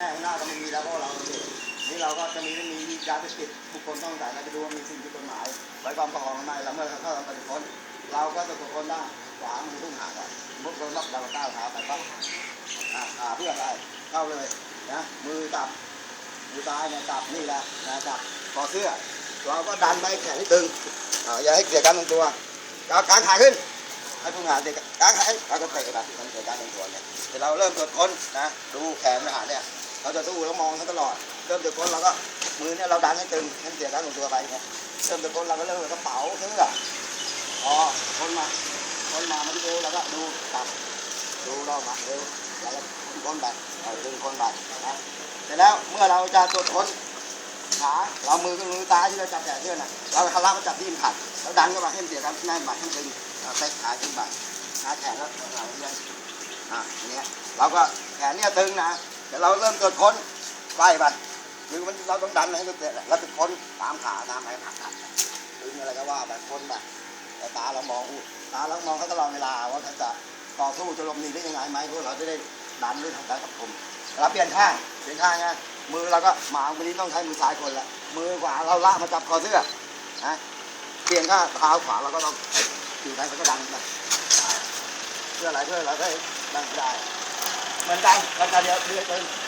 แน่ข้างหน้าก็ไม่มีแล้วเพราะว่าเรานี่เราก็จะมีมีมียาเสพติดบุคคลต้องสงสัยเราจะดูว่ามีสิ่งผิดกฎหมายไว้ความประคองไม่แล้วเมื่อเขาเข้าไปตรวจค้นเราก็จะตรวจค้นได้ขวามือทุ่งหางก่อนมุดลงรับดาวก้าวเท้าไปก็อ่าอ่าเพื่ออะไรเข้าเลยนะมือจับมือซ้ายเนี่ยจับนี่แหละนะจับคอเสื้อ เราก็ดันไปแขนให้ตึงอ่าอย่าให้เสียการทรงตัวเอากางขาขึ้นให้ผู้งานเด็กกางขาเราก็เตะไปมันเกิดการทรงตัวเนี่ยเดี๋ยวเราเริ่มตรวจค้นนะดูแขนทหารเนี่ย เราจะสู้แล้วมองเขาตลอด เริ่มตรวจค้นเราก็มือเนี่ยเราดันให้ตึงให้เสียการทรงตัวไปเนี่ยเริ่มตรวจค้นเราก็เริ่มกระเป๋าเสื้ออ๋อค้นมาค้นมามาที่เอวแล้วก็ดูตับดูรอบมาเอวแล้วก็ค้นไปเดึงค้นไปนะเสร็จแล้วเมื่อเราจะตรวจค้นขาเรามือกับมือซ้ายที่เราจับแขนเสื้อน่ะเราหันหลังก็จับที่อิมขัดแล้วดันเข้ามาให้เสียกันแน่นมาให้มันตึงเอาใส่ขาขึ้นไปขาแขนแล้วเราเนี้ยอะอย่างเนี้ยเราก็แขนเนี่ยตึงนะ เดี๋ยวเราเริ่มตรวจค้นไล่ไปคือมันเราต้องดันให้มันเสร็จแล้วตรวจค้นตามขาตามไปผักผักตึงอะไรก็ว่าไปค้นไปแต่ตาเรามองอู้ตาเรามองเขาตลอดเวลาว่าเขาจะต่อสู้จะลบหนีได้ยังไงไหมพวกเราจะได้ดันหรือทำการกับผมเราเปลี่ยนข้างเปลี่ยนข้างไงมือเราก็หมาวันนี้ต้องใช้มือซ้ายคนละมือขวาเราลากมาจับคอเสื้อนะเปลี่ยนข้างเท้าขวาเราก็ต้องถือไปแล้วก็ดันไปเพื่ออะไรเพื่อเราได้ดันได้ เหมือนกันราคาเดียวเดียวกัน